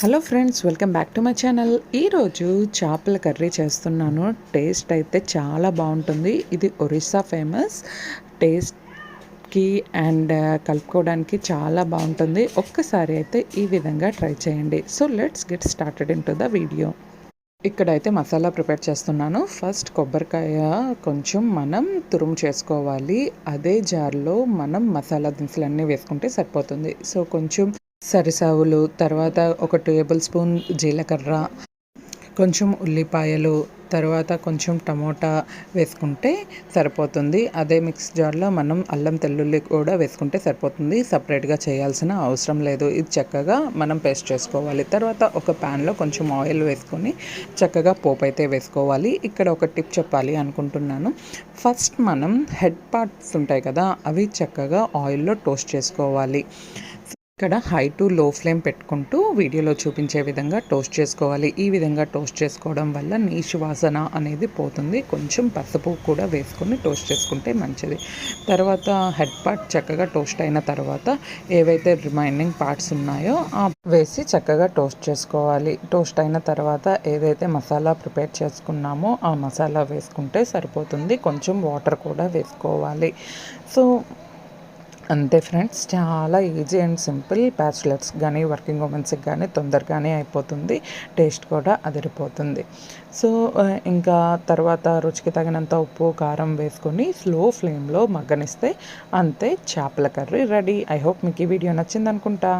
Hello friends welcome back to my channel. ఈరోజు చేపల curry చేస్తున్నాను. టేస్ట్ అయితే చాలా బాగుంటుంది. ఇది ఒరిస్సా ఫేమస్. టేస్ట్కి అండ్ కలుపుకోవడానికి చాలా బాగుంటుంది. ఒక్కసారి అయితే ఈ విధంగా ట్రై చేయండి. So let's get started into the video. ఇక్కడైతే మసాలా ప్రిపేర్ చేస్తున్నాను. ఫస్ట్ కొబ్బరికాయ కొంచెం మనం తురుము చేసుకోవాలి. అదే జార్లో మనం మసాలా దినుసులన్నీ వేసుకుంటే సరిపోతుంది. సో కొంచెం సరిసావులు తర్వాత ఒక టేబుల్ స్పూన్ జీలకర్ర కొంచెం ఉల్లిపాయలు తర్వాత కొంచెం టమోటా వేసుకుంటే సరిపోతుంది. అదే మిక్స్ జార్లో మనం అల్లం తెల్లుల్లి కూడా వేసుకుంటే సరిపోతుంది. సపరేట్గా చేయాల్సిన అవసరం లేదు. ఇది చక్కగా మనం పేస్ట్ చేసుకోవాలి. తర్వాత ఒక ప్యాన్లో కొంచెం ఆయిల్ వేసుకొని చక్కగా పోపు అయితే వేసుకోవాలి. ఇక్కడ ఒక టిప్ చెప్పాలి అనుకుంటున్నాను. ఫస్ట్ మనం హెడ్ పార్ట్స్ ఉంటాయి కదా అవి చక్కగా ఆయిల్లో టోస్ట్ చేసుకోవాలి. ఇక్కడ హై టు లో ఫ్లేమ్ పెట్టుకుంటూ వీడియోలో చూపించే విధంగా టోస్ట్ చేసుకోవాలి. ఈ విధంగా టోస్ట్ చేసుకోవడం వల్ల నీచు వాసన అనేది పోతుంది. కొంచెం పసుపు కూడా వేసుకొని టోస్ట్ చేసుకుంటే మంచిది. తర్వాత హెడ్ పార్ట్ చక్కగా టోస్ట్ అయిన తర్వాత ఏవైతే రిమైనింగ్ పార్ట్స్ ఉన్నాయో ఆ వేసి చక్కగా టోస్ట్ చేసుకోవాలి. టోస్ట్ అయిన తర్వాత ఏదైతే మసాలా ప్రిపేర్ చేసుకున్నామో ఆ మసాలా వేసుకుంటే సరిపోతుంది. కొంచెం వాటర్ కూడా వేసుకోవాలి. సో అంతే ఫ్రెండ్స్ చాలా ఈజీ అండ్ సింపుల్. బ్యాచులర్స్ కానీ వర్కింగ్ ఉమెన్స్కి కానీ తొందరగానే అయిపోతుంది. టేస్ట్ కూడా అదిరిపోతుంది. సో ఇంకా తర్వాత రుచికి తగినంత ఉప్పు కారం వేసుకొని స్లో ఫ్లేమ్లో మగ్గనిస్తే అంతే చేపల కర్రీ రెడీ. ఐ హోప్ మీకు ఈ వీడియో నచ్చింది అనుకుంటా